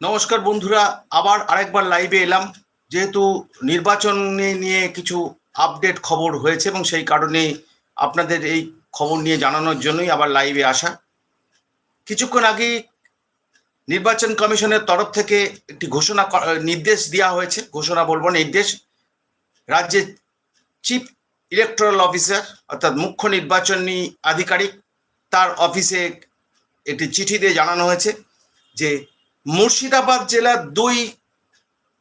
নমস্কার বন্ধুরা, আবার আরেকবার লাইভে এলাম। যেহেতু নির্বাচন নিয়ে কিছু আপডেট খবর হয়েছে এবং সেই কারণে আপনাদের এই খবর নিয়ে জানানোর জন্যই আবার লাইভে আসা। কিছুক্ষণ আগে নির্বাচন কমিশনের তরফ থেকে একটি ঘোষণা নির্দেশ দেওয়া হয়েছে। ঘোষণা বলব নির্দেশ। রাজ্যের চিফ ইলেকট্রাল অফিসার অর্থাৎ মুখ্য নির্বাচনী আধিকারিক, তার অফিসে একটি চিঠি দিয়ে জানানো হয়েছে যে মুর্শিদাবাদ জেলার দুই,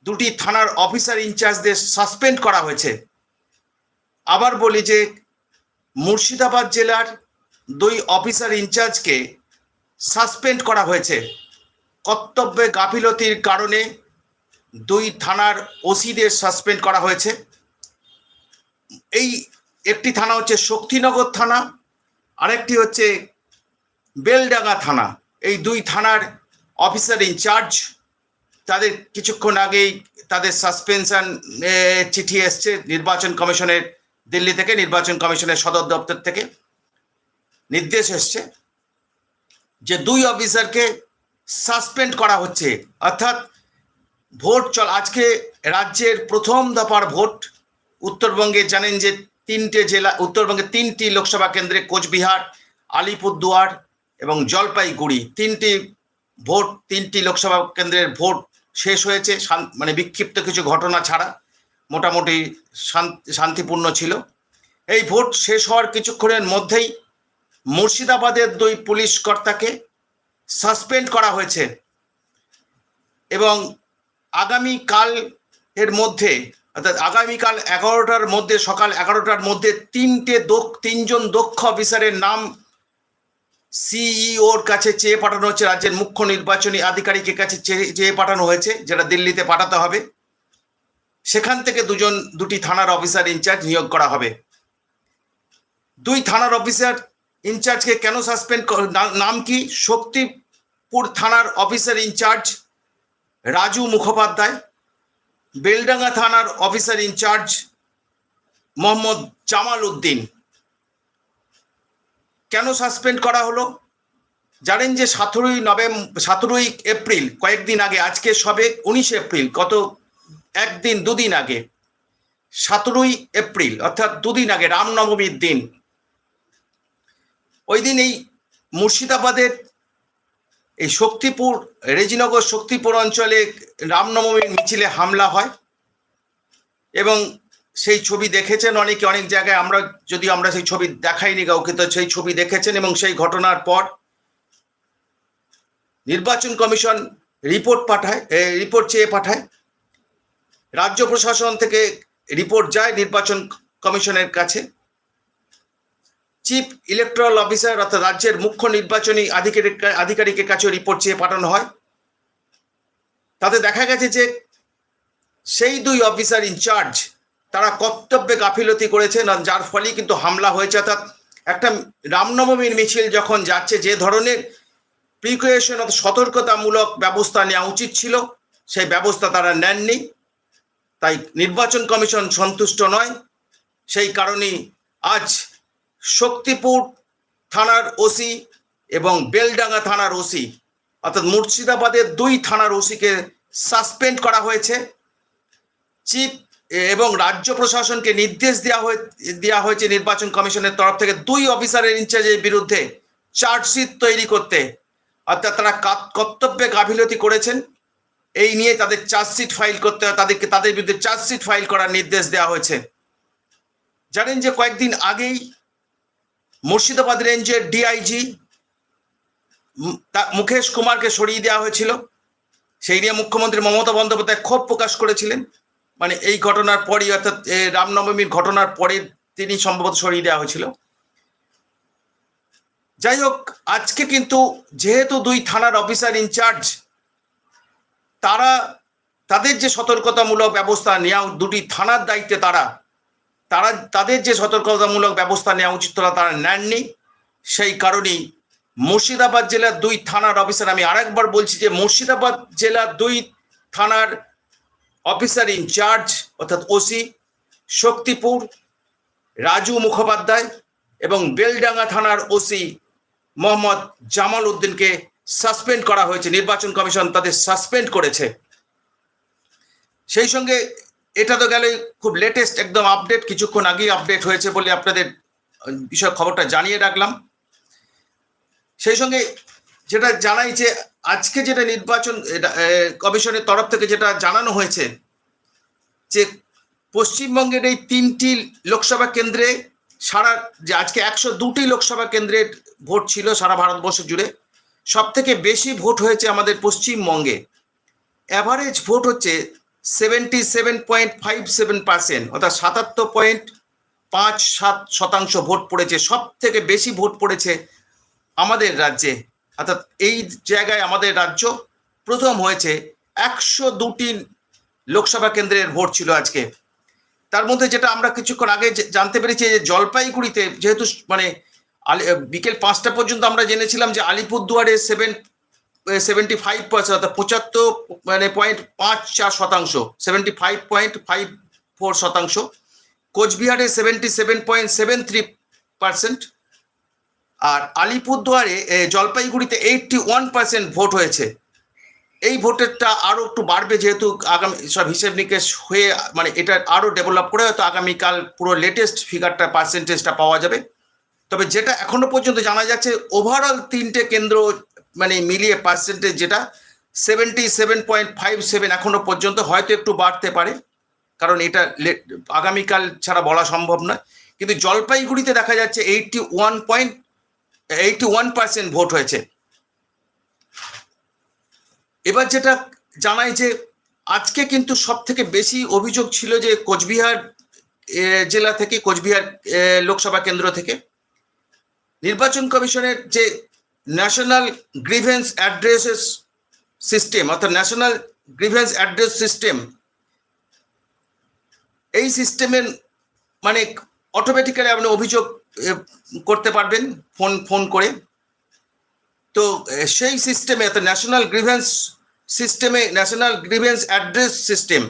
দুটি থানার অফিসার ইনচার্জদের সাসপেন্ড করা হয়েছে। আবার বলি যে, মুর্শিদাবাদ জেলার দুই অফিসার ইনচার্জকে সাসপেন্ড করা হয়েছে। কর্তব্যে গাফিলতির কারণে দুই থানার ওসিদের সাসপেন্ড করা হয়েছে। এই একটি থানা হচ্ছে শক্তিনগর থানা, আরেকটি হচ্ছে বেলডাঙ্গা থানা। এই দুই থানার অফিসার ইনচার্জ তাদের কিছুক্ষণ আগেই তাদের সাসপেনশন চিঠি এসছে নির্বাচন কমিশনের, দিল্লি থেকে নির্বাচন কমিশনের সদর দপ্তর থেকে। নির্দেশ এসছে যে দুই অফিসারকে সাসপেন্ড করা হচ্ছে। অর্থাৎ ভোট চল, আজকে রাজ্যের প্রথম দফার ভোট, উত্তরবঙ্গে জানেন যে তিনটে জেলা উত্তরবঙ্গে তিনটি লোকসভা কেন্দ্রে কোচবিহার, আলিপুরদুয়ার এবং জলপাইগুড়ি। তিনটি ভোট, তিনটি লোকসভা কেন্দ্রের ভোট শেষ হয়েছে মানে বিক্ষিপ্ত কিছু ঘটনা ছাড়া মোটামুটি শান- শান্তিপূর্ণ ছিল। এই ভোট শেষ হওয়ার কিছুক্ষণের মধ্যেই মুর্শিদাবাদের দুই পুলিশ কর্তাকে সাসপেন্ড করা হয়েছে এবং আগামীকাল এর মধ্যে, অর্থাৎ আগামীকাল এগারোটার মধ্যে, সকাল এগারোটার মধ্যে তিনটে দক্ষ, তিনজন দক্ষ অফিসারের নাম সিইওর কাছে চেয়ে পাঠানো হচ্ছে রাজ্যের মুখ্য নির্বাচনী আধিকারিকের কাছে চেয়ে চেয়ে পাঠানো হয়েছে, যেটা দিল্লিতে পাঠাতে হবে। সেখান থেকে দুজন, দুটি থানার অফিসার ইনচার্জ নিয়োগ করা হবে। দুই থানার অফিসার ইনচার্জকে কেন সাসপেন্ড নাম কি? শক্তিপুর থানার অফিসার ইনচার্জ রাজু মুখোপাধ্যায়, বেলডাঙ্গা থানার অফিসার ইনচার্জ মোহাম্মদ জামাল উদ্দিন। কেন সাসপেন্ড করা হলো? জানেন যে সতেরোই নভেম্বর সতেরোই এপ্রিল, কয়েকদিন আগে, আজকে সবে উনিশ এপ্রিল, গত একদিন, দুদিন আগে, সতেরোই এপ্রিল, অর্থাৎ দুদিন আগে, রামনবমীর দিন। ওই দিন এই মুর্শিদাবাদের এই শক্তিপুর, রেজিনগর শক্তিপুর অঞ্চলে রামনবমীর মিছিলে হামলা হয় এবং সেই ছবি দেখেছেন অনেকে, অনেক জায়গায় আমরা যদি আমরা সেই ছবি দেখাইনি কাউকে, তো সেই ছবি দেখেছেন এবং সেই ঘটনার পর নির্বাচন কমিশন রিপোর্ট পাঠায় রিপোর্ট চেয়ে পাঠায়। রাজ্য প্রশাসন থেকে রিপোর্ট যায় নির্বাচন কমিশনের কাছে। চিফ ইলেকট্রাল অফিসার অর্থাৎ রাজ্যের মুখ্য নির্বাচনী আধিকারিক, আধিকারিকের কাছে রিপোর্ট চেয়ে পাঠানো হয়। তাতে দেখা গেছে যে সেই দুই অফিসার ইনচার্জ তারা কর্তব্যে গাফিলতি করেছেন যার ফলে কিন্তু হামলা হয়েছে। অর্থাৎ একটা রামনবমীর মিছিল যখন যাচ্ছে, যে ধরনের প্রিকয়েশন অর্থাৎ সতর্কতামূলক ব্যবস্থা নেওয়া উচিত ছিল, সেই ব্যবস্থা তারা নেননি। তাই নির্বাচন কমিশন সন্তুষ্ট নয়। সেই কারণেই আজ শক্তিপুর থানার ওসি এবং বেলডাঙ্গা থানার ওসি, অর্থাৎ মুর্শিদাবাদের দুই থানার ওসিকে সাসপেন্ড করা হয়েছে। চিফ এবং রাজ্য প্রশাসনকে নির্দেশ দেওয়া হয়ে দেওয়া হয়েছে নির্বাচন কমিশনের তরফ থেকে দুই অফিসারের ইনচার্জের বিরুদ্ধে চার্জশিট তৈরি করতে। অর্থাৎ তারা কর্তব্যে গাফিলতি করেছেন। এই নিয়ে তাদের চার্জশিট ফাইল করতে, তাদেরকে, তাদের বিরুদ্ধে চার্জশিট ফাইল করার নির্দেশ দেওয়া হয়েছে। জানেন যে কয়েকদিন আগেই মুর্শিদাবাদ রেঞ্জের ডিআইজি মুকেশ কুমারকে সরিয়ে দেওয়া হয়েছিল। সেই নিয়ে মুখ্যমন্ত্রী মমতা বন্দ্যোপাধ্যায় ক্ষোভ প্রকাশ করেছিলেন। মানে এই ঘটনার পরই অর্থাৎ রামনবমীর ঘটনার পরে তিনি সম্ভবত সরিয়ে দেওয়া হয়েছিল। যাই হোক, আজকে কিন্তু যেহেতু দুই থানার অফিসার ইনচার্জ তারা তাদের যে সতর্কতামূলক ব্যবস্থা নেওয়া দুটি থানার দায়িত্বে তারা তারা, তাদের যে সতর্কতামূলক ব্যবস্থা নেওয়া উচিত তারা তারা নেননি। সেই কারণেই মুর্শিদাবাদ জেলার দুই থানার অফিসার, আমি আরেকবার বলছি যে মুর্শিদাবাদ জেলার দুই থানার অফিসার ইনচার্জ অর্থাৎ ওসি শক্তিপুর, রাজু মুখোপাধ্যায় এবং বেলডাঙ্গা থানার ওসি মোহাম্মদ জামাল উদ্দিনকে সাসপেন্ড করা হয়েছে। নির্বাচন কমিশন তাদের সাসপেন্ড করেছে। সেই সঙ্গে এটা তো গেলে খুব লেটেস্ট একদম আপডেট কিছুক্ষণ আগেই আপডেট হয়েছে বলে আপনাদের বিষয় খবরটা জানিয়ে রাখলাম। সেই সঙ্গে যেটা জানাই যে আজকে যেটা নির্বাচন কমিশনের তরফ থেকে যেটা জানানো হয়েছে, যে পশ্চিমবঙ্গের এই তিনটি লোকসভা কেন্দ্রে সারা, যে আজকে একশো দুটি লোকসভা কেন্দ্রের ভোট ছিল সারা ভারতবর্ষ জুড়ে সব থেকে বেশি ভোট হয়েছে আমাদের পশ্চিমবঙ্গে। অ্যাভারেজ ভোট হচ্ছে seventy seven point five seven percent অর্থাৎ সাতাত্তর পয়েন্ট পাঁচ সাত শতাংশ ভোট পড়েছে। সব থেকে বেশি ভোট পড়েছে আমাদের রাজ্যে। অর্থাৎ এই জায়গায় আমাদের রাজ্য প্রথম হয়েছে একশো দুটি লোকসভা কেন্দ্রের ভোট ছিল আজকে। তার মধ্যে যেটা আমরা কিছুক্ষণ আগে জানতে পেরেছি যে জলপাইগুড়িতে যেহেতু মানে বিকেল পাঁচটা পর্যন্ত আমরা জেনেছিলাম যে আলিপুরদুয়ারে সেভেন সেভেন্টি ফাইভ পার্সেন্ট অর্থাৎ পঁচাত্তর মানে পয়েন্ট পাঁচ চার শতাংশ, seventy five point five four শতাংশ। কোচবিহারে seventy seven point seven three percent আর আলিপুরদুয়ারে জলপাইগুড়িতে এইটটি ওয়ান পার্সেন্ট ভোট হয়েছে। এই ভোটেরটা আরও একটু বাড়বে যেহেতু আগামী, সব হিসেব নিকেশ হয়ে মানে এটা আরও ডেভেলপ করে হয়তো আগামীকাল পুরো লেটেস্ট ফিগারটা পার্সেন্টেজটা পাওয়া যাবে। তবে যেটা এখনও পর্যন্ত জানা যাচ্ছে ওভারঅল তিনটে কেন্দ্র মানে মিলিয়ে পার্সেন্টেজ যেটা seventy seven point five seven এখনও পর্যন্ত হয়তো একটু বাড়তে পারে। কারণ এটা আগামীকাল ছাড়া বলা সম্ভব নয়। কিন্তু জলপাইগুড়িতে দেখা যাচ্ছে eighty one point eighty one percent vote হয়েছে। এবার যেটা জানাই যে আজকে কিন্তু সব থেকে বেশি অভিযোগ ছিল যে কোচবিহার জেলা থেকে, কোচবিহার লোকসভা কেন্দ্র থেকে। নির্বাচন কমিশনের যে ন্যাশনাল গ্রিভেন্স অ্যাড্রেসেস সিস্টেম অর্থাৎ ন্যাশনাল গ্রিভেন্স অ্যাড্রেস সিস্টেম এই সিস্টেমের মানে অটোমেটিক্যালি আপনি অভিযোগ করতে পারবেন, ফোন ফোন করে। তো সেই সিস্টেমে অর্থাৎ ন্যাশনাল গ্রিভেন্স সিস্টেমে ন্যাশনাল গ্রিভেন্স অ্যাড্রেস সিস্টেম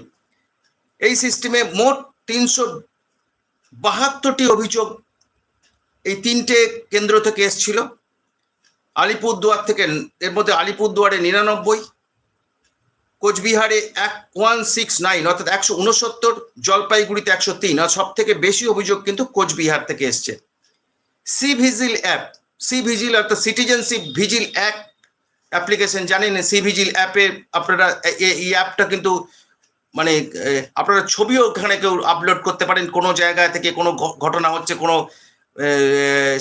এই সিস্টেমে মোট তিনশো বাহাত্তরটি অভিযোগ এই তিনটে কেন্দ্র থেকে এসছিল। আলিপুরদুয়ার থেকে, এর মধ্যে আলিপুরদুয়ারে নিরানব্বই, কোচবিহারে এক, ওয়ান, সিক্স, নাইন, অর্থাৎ একশো উনসত্তর, জলপাইগুড়িতে একশো তিন, আর সব থেকে বেশি অভিযোগ কিন্তু কোচবিহার থেকে এসছে। C vigil app, C vigil অর্থাৎ সিটিজেনশিপ ভিজিল অ্যাপ অ্যাপ্লিকেশন, জানেন সি ভিজিল অ্যাপে আপনারা এই অ্যাপটা কিন্তু মানে আপনারা ছবিও ওখানে কেউ আপলোড করতে পারেন। কোনো জায়গা থেকে কোনো ঘটনা হচ্ছে, কোনো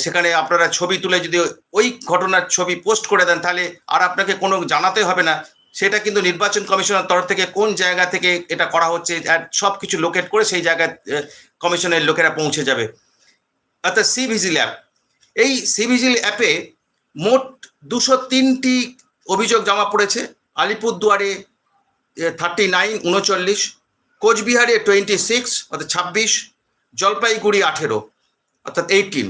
সেখানে আপনারা ছবি তুলে যদি ওই ঘটনার ছবি পোস্ট করে দেন, তাহলে আর আপনাকে কোনো জানাতে হবে না। সেটা কিন্তু নির্বাচন কমিশনের তরফ থেকে কোন জায়গা থেকে এটা করা হচ্ছে সব কিছু লোকেট করে সেই জায়গায় কমিশনের লোকেরা পৌঁছে যাবে। অর্থাৎ সি ভিজিল অ্যাপ এই সি ভিজিল অ্যাপে মোট দুশো তিনটি অভিযোগ জমা পড়েছে। আলিপুরদুয়ারে থার্টি নাইন উনচল্লিশ, কোচবিহারে টোয়েন্টি সিক্স অর্থাৎ ছাব্বিশ, জলপাইগুড়ি আঠেরো, অর্থাৎ এইটিন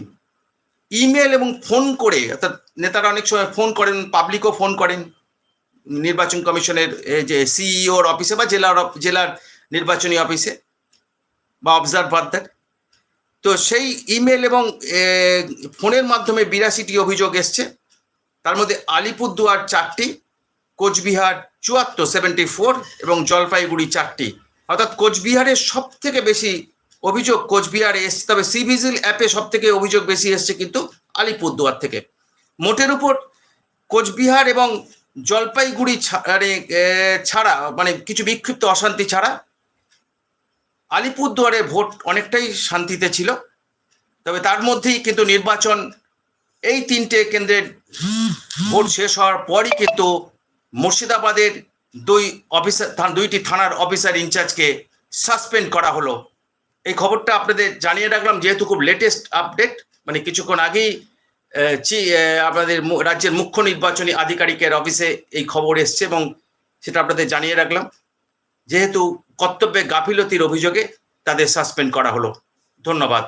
ইমেল এবং ফোন করে, অর্থাৎ নেতারা অনেক সময় ফোন করেন পাবলিকও ফোন করেন। নির্বাচন কমিশনের যে সিইওর অফিসে বা জেলার জেলার নির্বাচনী অফিসে বা অবজারভারদের তো সেই ইমেল এবং ফোনের মাধ্যমে বিরাশিটি অভিযোগ এসছে। তার মধ্যে আলিপুরদুয়ার চারটি কোচবিহার চুয়াত্তর সেভেন্টি ফোর এবং জলপাইগুড়ি চারটি। অর্থাৎ কোচবিহারের সব থেকে বেশি অভিযোগ কোচবিহারে এসছে। তবে সিভিজিল অ্যাপে সব থেকে অভিযোগ বেশি এসছে কিন্তু আলিপুরদুয়ার থেকে। মোটের উপর কোচবিহার এবং জলপাইগুড়ি মানে, ছাড়া মানে কিছু বিক্ষিপ্ত অশান্তি ছাড়া আলিপুরদুয়ারে ভোট অনেকটাই শান্তিতে ছিল। তবে তার মধ্যেই কিন্তু নির্বাচন, এই তিনটে কেন্দ্রের ভোট শেষ হওয়ার পরই কিন্তু মুর্শিদাবাদের দুই অফিসার দুইটি থানার অফিসার ইনচার্জকে সাসপেন্ড করা হলো। এই খবরটা আপনাদের জানিয়ে রাখলাম, যেহেতু খুব লেটেস্ট আপডেট মানে কিছুক্ষণ আগেই চি- আপনাদের রাজ্যের মুখ্য নির্বাচনী আধিকারিকের অফিসে এই খবর এসছে এবং সেটা আপনাদের জানিয়ে রাখলাম। যেহেতু কর্তব্যে গাফিলতির অভিযোগে তাদের সাসপেন্ড করা হলো। ধন্যবাদ।